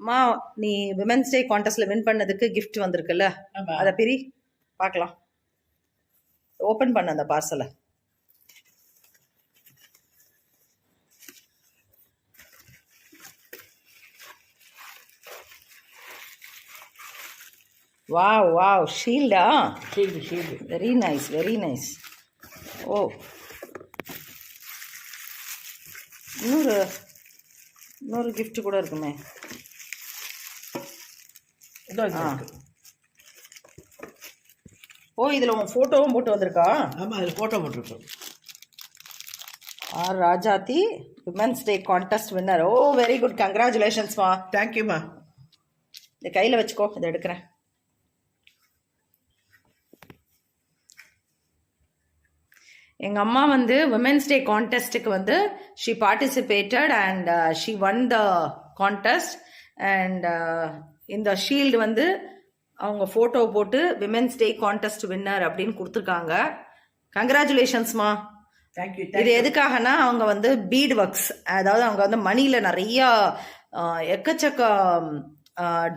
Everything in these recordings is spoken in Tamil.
அம்மா நீ விமென்ஸ் டே கான்டெஸ்ட்ல வின் பண்ணதுக்கு gift வந்திருக்குல்ல? அதை பிரி பார்க்கலாம் ஓப்பன் பண்ண அந்த பார்சலை வாவ் வாவ் ஷீல்டா shield shield very nice very nice ஓ. இன்னொரு இன்னொரு gift கூட இருக்குமே. ஓ இதில் உன் ஃபோட்டோவும் போட்டு வந்திருக்கா? ஆமா அதில் ஃபோட்டோ போட்டிருக்கோம். R Rajathi women's day contest winner oh very good கங்க்ராச்சுலேஷன்ஸ்மா தேங்க்யூம்மா இந்த கையில் வச்சுக்கோ இதை எடுக்கிறேன். எங்கள் அம்மா வந்து விமென்ஸ் டே கான்டெஸ்ட்டுக்கு வந்து she participated and she won the contest and இந்த ஷீல்டு வந்து அவங்க ஃபோட்டோ போட்டு விமென்ஸ் டே கான்டெஸ்ட் வின்னர் அப்படின்னு கொடுத்துருக்காங்க. கங்க்ராச்சுலேஷன்ஸ்மா இது எதுக்காகனா அவங்க வந்து பீட் ஒர்க்ஸ் அதாவது அவங்க வந்து மணியில நிறைய எக்கச்சக்க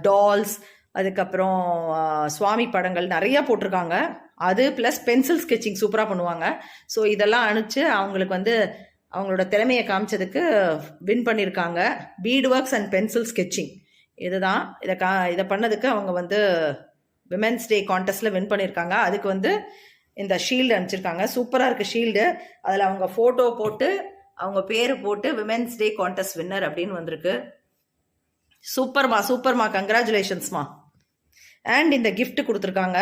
டால்ஸ் அதுக்கப்புறம் சுவாமி படங்கள் நிறைய போட்டிருக்காங்க. அது ப்ளஸ் பென்சில் ஸ்கெட்சிங் சூப்பராக பண்ணுவாங்க. ஸோ இதெல்லாம் அனுப்பிச்சு அவங்களுக்கு வந்து அவங்களோட திறமையை காமிச்சதுக்கு வின் பண்ணியிருக்காங்க bead works and pencil sketching இதுதான். இதை கா இதை பண்ணதுக்கு அவங்க வந்து விமென்ஸ் டே கான்டெஸ்ட்டில் வின் பண்ணியிருக்காங்க அதுக்கு வந்து இந்த ஷீல்டு அனுப்பிச்சிருக்காங்க. சூப்பராக இருக்குது ஷீல்டு அதில் அவங்க ஃபோட்டோ போட்டு அவங்க பேர் போட்டு விமென்ஸ் டே கான்டெஸ்ட் வின்னர் அப்படின்னு வந்திருக்கு. சூப்பர்மா சூப்பர்மா கங்க்ராச்சுலேஷன்ஸ்மா அண்ட் இந்த கிஃப்ட் கொடுத்துருக்காங்க.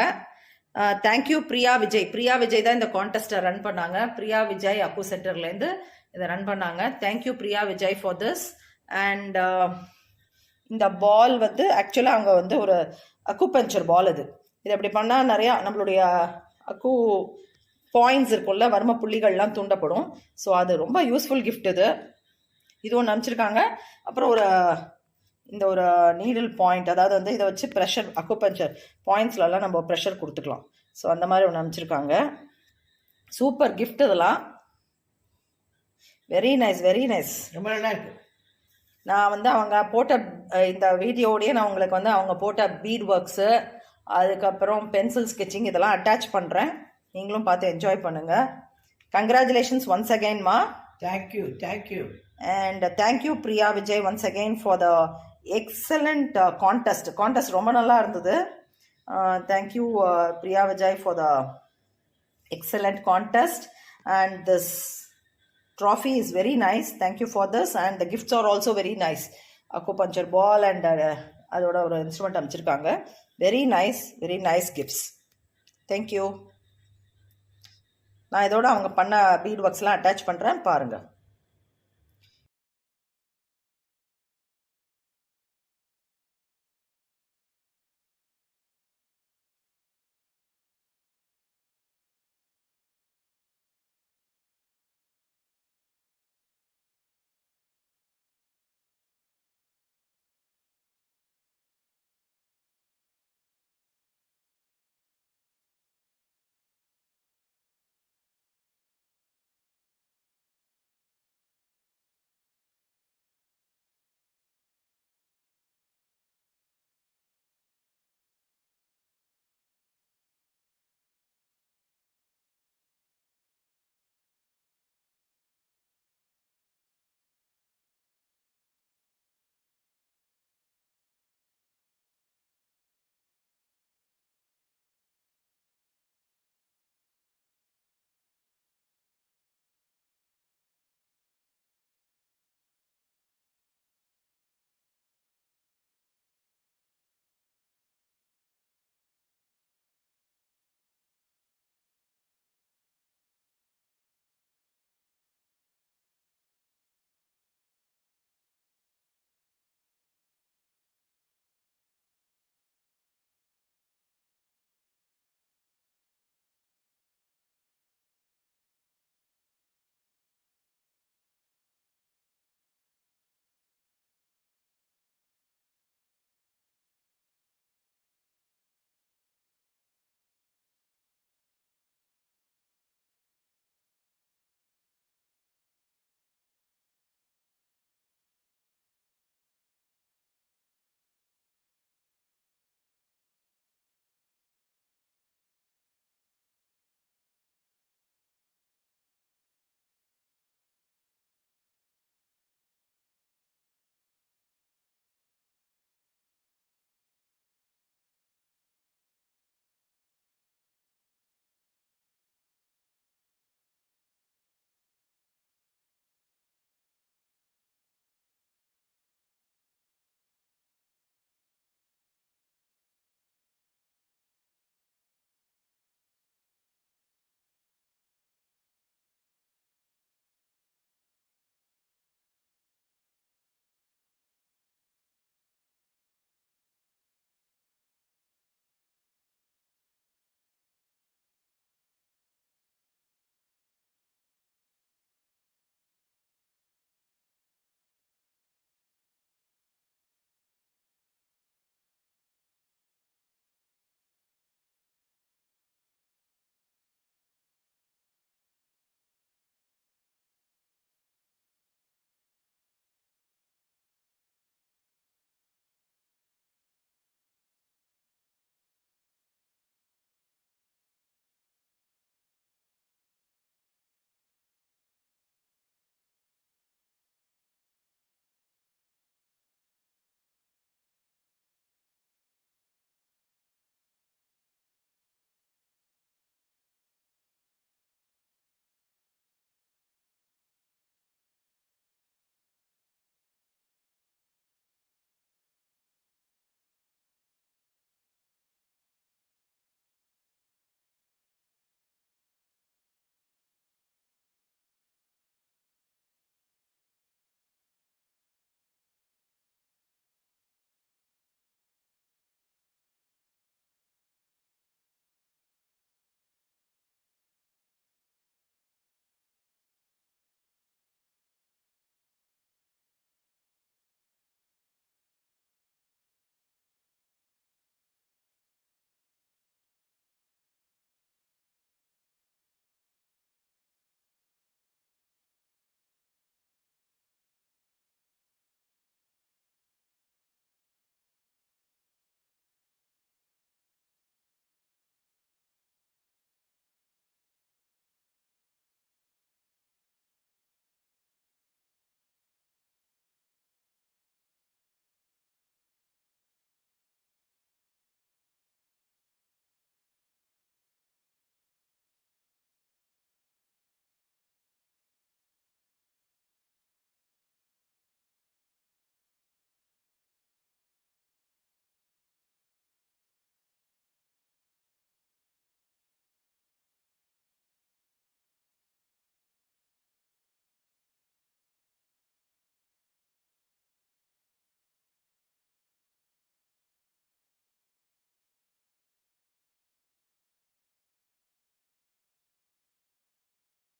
தேங்க்யூ பிரியா விஜய் பிரியா விஜய் தான் இந்த கான்டெஸ்ட்டை ரன் பண்ணாங்க. பிரியா விஜய் அப்பு சென்டர்லேருந்து இதை ரன் பண்ணாங்க. Thank you Priya Vijay for this and இந்த பால் வந்து ஆக்சுவலாக அவங்க வந்து ஒரு அக்குபஞ்சர் பால் இது இது அப்படி பண்ணால் நிறையா நம்மளுடைய அக்கு பாயிண்ட்ஸ் இருக்கும்ல வர்ம புள்ளிகள்லாம் தூண்டப்படும். ஸோ அது ரொம்ப யூஸ்ஃபுல் கிஃப்ட் இது. இது ஒன்று அனுப்பிச்சிருக்காங்க. அப்புறம் ஒரு இந்த ஒரு நீடில் பாயிண்ட் அதாவது வந்து இதை வச்சு ப்ரெஷர் அக்குபஞ்சர் பாயிண்ட்ஸ்லலாம் நம்ம ப்ரெஷர் கொடுத்துக்கலாம். ஸோ அந்த மாதிரி ஒன்று அனுப்பிச்சிருக்காங்க. சூப்பர் gift இதெல்லாம். வெரி நைஸ் வெரி நைஸ் ரொம்ப நல்லா இருக்கு. நான் வந்து அவங்க போட்ட இந்த வீடியோடயே நான் உங்களுக்கு வந்து அவங்க போட்ட பீட் ஒர்க்ஸு அதுக்கப்புறம் பென்சில் ஸ்கெட்சிங் இதெல்லாம் அட்டாச் பண்ணுறேன் நீங்களும் பார்த்து என்ஜாய் பண்ணுங்கள் congratulations once அகெயின்மா thank you thank you and thank you Priya Vijay once again for the excellent contest contest ரொம்ப நல்லா இருந்தது. Thank you Priya Vijay for the excellent contest. And this trophy is very nice thank you for this and the gifts are also very nice acupuncture ball and uh, அதோட ஒரு இன்ஸ்ட்ருமெண்ட் அமைச்சிருக்காங்க very nice very nice gifts thank you நான் இதோட அவங்க பண்ண பீட் ஒர்க்ஸ்லாம் அட்டாச் பண்ணுறேன் பாருங்கள்